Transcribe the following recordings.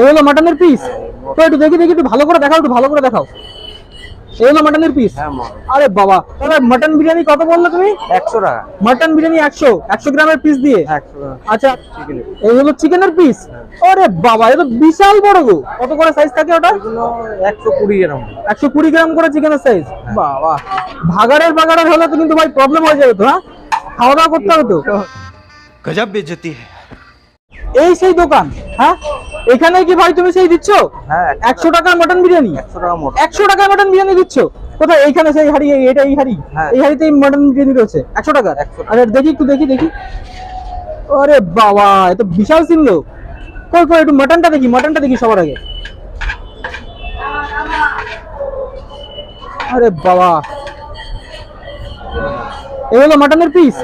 এগুলো মাটনের পিস তো একটু দেখি দেখি একটু ভালো করে দেখাও একটু ভালো করে দেখাও। এগুলো মাটনের পিস আরে বাবা তাহলে মটন বিরিয়ানি কত বলল তুমি? একশো টাকা। বিরিয়ানি একশো একশো গ্রামের পিস দিয়ে? হ্যাঁ, আচ্ছা এই হলো চিকেনের পিস হ্যাঁ। আরে বাবা এটা বিশাল বড় গো। কত করে সাইজ থাকে ওটা? একশো কুড়ি গ্রাম। একশো কুড়ি গ্রাম করে চিকেনের সাইজ হ্যাঁ। বাবা। ভাগাড়ের বাগাড়ের হলে তো কিন্তু ভাই প্রবলেম হয়ে যাবে তো হ্যাঁ? খাওয়া দাওয়া করতে হবে তো। গজব এই সেই দোকান হ্যাঁ? এখানে কি ভাই তুমি সেই দিচ্ছ? হ্যাঁ একশো টাকার মটন বিরিয়ানি? একশো টাকা মটন। একশো টাকার মটন বিরিয়ানি দিচ্ছ? কোথায়? এইখানে সেই হাড়ি এটা এই হাড়ি? হ্যাঁ। এই হাড়িতে মটন বিরিয়ানি রয়েছে? একশো টাকা। 100 আরে দেখি একটু দেখি দেখি। আরে বাবা এ তো বিশাল সিন লোক কই কই একটু মটনটা দেখি মটনটা দেখি সবার আগে। আরে বাবা। এই হলো মটনের পিস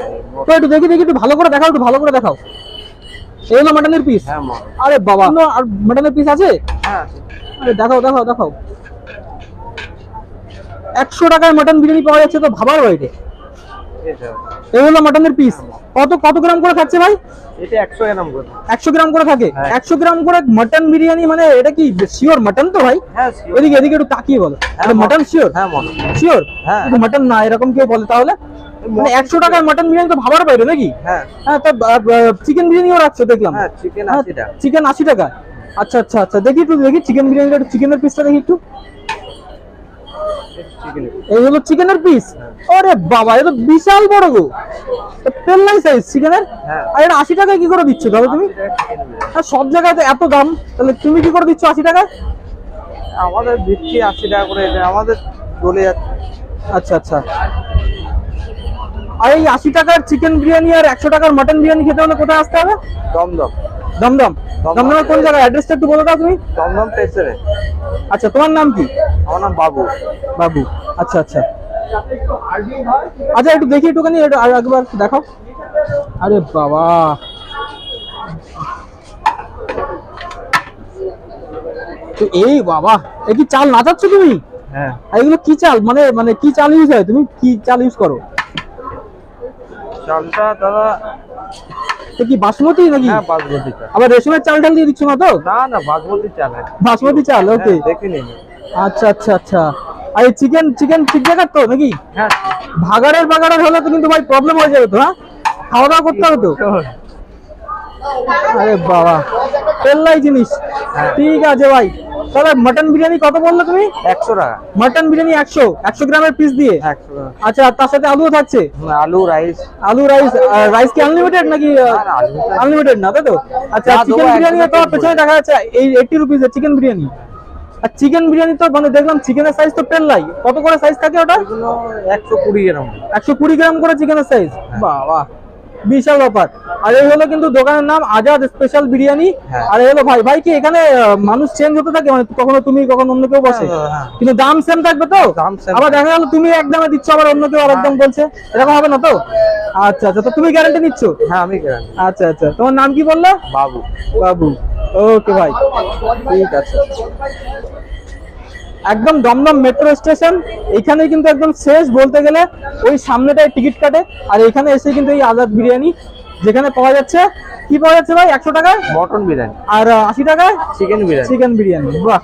তো একটু দেখি দেখি একটু ভালো করে দেখাও একটু ভালো করে দেখাও। হলো মটনের পিস হ্যাঁ আরে বাবা। আর মটনের পিস আছে? হ্যাঁ। আরে দেখাও দেখাও দেখাও। একশো টাকায় মটন বিরিয়ানি পাওয়া যাচ্ছে তো ভাবার বাইরে। হলো মটনের পিস কত কত গ্রাম করে থাকছে ভাই? এটা একশো গ্রাম করে। একশো গ্রাম করে থাকে? হ্যাঁ। একশো গ্রাম করে মটন বিরিয়ানি মানে এটা কি শিওর মটন তো ভাই? হ্যাঁ এদিকে এদিকে একটু তাকিয়ে বলো। এটা মটন শিওর হ্যাঁ মটন শিওর হ্যাঁ। মটন না এরকম কেউ বলে তাহলে? মানে একশো টাকার মটন বিরিয়ানি তো ভাবার বাইরে নাকি? হ্যাঁ। হ্যাঁ তো চিকেন বিরিয়ানিও রাখছো দেখলাম। হ্যাঁ চিকেন হ্যাঁ, আশি টাকা। চিকেন আশি টাকা। আচ্ছা আচ্ছা আচ্ছা দেখি একটু দেখি চিকেন বিরিয়ানিটা একটু চিকেনের পিসটা দেখি একটু। এই হলো চিকেনের পিস আরে বাবা এটা বিশাল বড় গো। পেল্লাই সাইজ চিকেনের হ্যাঁ। আর এটা আশি টাকায় কি করে দিচ্ছ তাহলে তুমি? আর সব জায়গায় তো এত দাম তাহলে তুমি কি করে দিচ্ছ আশি টাকায়? আমাদের দিচ্ছি আশি টাকা করে আমাদের চলে যাচ্ছে আচ্ছা আচ্ছা। আর এই আশি টাকার চিকেন বিরিয়ানি আর একশো টাকার মটন বিরিয়ানি খেতে হলে কোথায় আসতে হবে? দমদম। দমদম। দমদম। দমদমের কোন জায়গায়? অ্যাড্রেসটা একটু বলে দাও তুমি। দমদম পেছনে আচ্ছা তোমার নাম কি? আমার নাম বাবু। বাবু। আচ্ছা আচ্ছা। আচ্ছা একটু দেখি একটুখানি আর একবার দেখাও। আরে বাবা। তো এই বাবা এ কি চাল নাচাচ্ছ তুমি? হ্যাঁ। এগুলো কি চাল? মানে মানে কি চাল ইউজ হয়? তুমি কি চাল ইউজ করো? চালটা দাদা তো কি বাসমতি নাকি? হ্যাঁ বাসমতি চাল। আবার রেশনের চাল টাল দিয়ে দিচ্ছ না তো? না না বাসমতি চাল হ্যাঁ। বাসমতি চাল ওকে দেখে নিন। আচ্ছা আচ্ছা আচ্ছা। আর এই চিকেন চিকেন ঠিক জায়গার তো নাকি? হ্যাঁ। ভাগাড়ের বাগাড়ের হলে তো কিন্তু ভাই প্রবলেম হয়ে যাবে তো হ্যাঁ? খাওয়া দাওয়া করতে হবে তো? আরে বাবা পেল্লাই জিনিস। ঠিক আছে ভাই। তাহলে মটন বিরিয়ানি কত বললে তুমি? একশো টাকা। মটন বিরিয়ানি একশো। একশো গ্রামের পিস দিয়ে? আচ্ছা তার সাথে আলুও থাকছে? আলু রাইস আলু রাইস রাইস কি আনলিমিটেড নাকি আনলিমিটেড না তাই তো? আচ্ছা চিকেন বিরিয়ানি তো পেছনে দেখা যাচ্ছে এই এইটি রুপিস চিকেন বিরিয়ানি। আর চিকেন বিরিয়ানি তো মানে দেখলাম চিকেনের সাইজ তো পেল্লাই কত করে সাইজ থাকে ওটা? একশো কুড়ি গ্রাম। একশো কুড়ি গ্রাম করে চিকেনের সাইজ বাবা। বিশাল ব্যাপার। আর এই হলো কিন্তু দোকানের নাম আজাদ স্পেশাল বিরিয়ানি। হ্যাঁ। আর এই হলো ভাই ভাই কি এখানে মানুষ চেঞ্জ হতে থাকে? মানে কখনো তুমি কখনো অন্য কেউ বসে? হ্যাঁ, হ্যাঁ। কিন্তু দাম সেম থাকবে তো? আবার দেখা গেল তুমি এক দামে দিচ্ছ আবার অন্য কেউ আরেক দাম বলছে। এরকম হবে না তো? আচ্ছা আচ্ছা তো তুমি গ্যারান্টি নিচ্ছ? হ্যাঁ আমি গ্রাম আচ্ছা আচ্ছা তোমার নাম কি বললে? বাবু। বাবু। ওকে ভাই। ঠিক আছে। একদম দমদম মেট্রো স্টেশন এখানে কিন্তু একদম শেষ বলতে গেলে ওই সামনেটায় টিকিট কাটে আর এখানে এসে কিন্তু এই আজাদ বিরিয়ানি যেখানে পাওয়া যাচ্ছে কি পাওয়া যাচ্ছে ভাই একশো টাকায়? মটন বিরিয়ানি। আর আশি টাকায়? চিকেন বিরিয়ানি। চিকেন বিরিয়ানি বাহ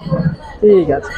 ঠিক আছে।